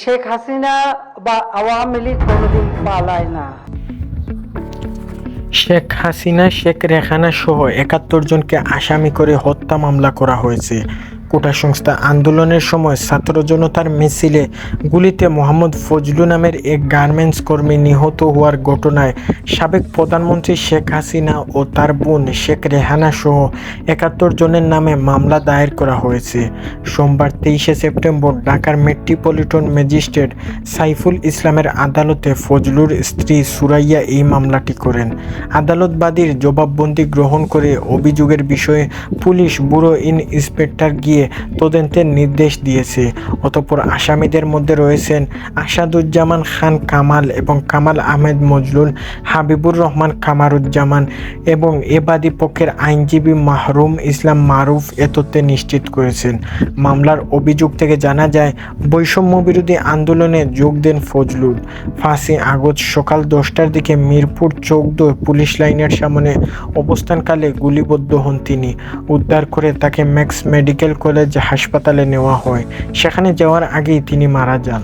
শেখ হাসিনা বা আওয়ামী লীগ কোনোদিন পালায় না। শেখ হাসিনা, শেখ রেখানা সহ একাত্তর জনকে আসামি করে হত্যা মামলা করা হয়েছে। কোটা সংস্থা আন্দোলনের সময় ছাত্র জনতার মিছিলে গুলিতে মোহাম্মদ ফজলু নামের এক গার্মেন্টস কর্মী নিহত হওয়ার ঘটনায় সাবেক প্রধানমন্ত্রী শেখ হাসিনা ও তার বোন শেখ রেহানা সহ একাত্তর জনের নামে মামলা দায়ের করা হয়েছে। সোমবার তেইশে সেপ্টেম্বর ঢাকার মেট্রোপলিটন ম্যাজিস্ট্রেট সাইফুল ইসলামের আদালতে ফজলুর স্ত্রী সুরাইয়া এই মামলাটি করেন। আদালতবাদীর জবাববন্দি গ্রহণ করে অভিযোগের বিষয়ে পুলিশ ব্যুরো ইন ইন্সপেক্টর গিয়ে তদন্তের নির্দেশ দিয়েছে। অতঃপর আসামিদের মধ্যে রয়েছেন আসাদুজ্জামান খান কামাল এবং কামাল আহমেদ মজলুল, হাবিবুর রহমান কামারুজ্জামান এবং এ বাদী পক্ষের আইনজীবী মাহরুম ইসলাম মারুফ এ তথ্যে নিশ্চিত করেছেন। মামলার অভিযোগ থেকে জানা যায় বৈষম্য বিরোধী আন্দোলনে যোগ দেন ফজলুল। ফাঁসি আগস্ট সকাল দশটার দিকে মিরপুর চৌদ্দ পুলিশ লাইনের সামনে অবস্থানকালে গুলিবদ্ধ হন তিনি। উদ্ধার করে তাকে ম্যাক্স মেডিকেল কলেজ হাসপাতালে নেওয়া হয়। সেখানে যাওয়ার আগেই তিনি মারা যান।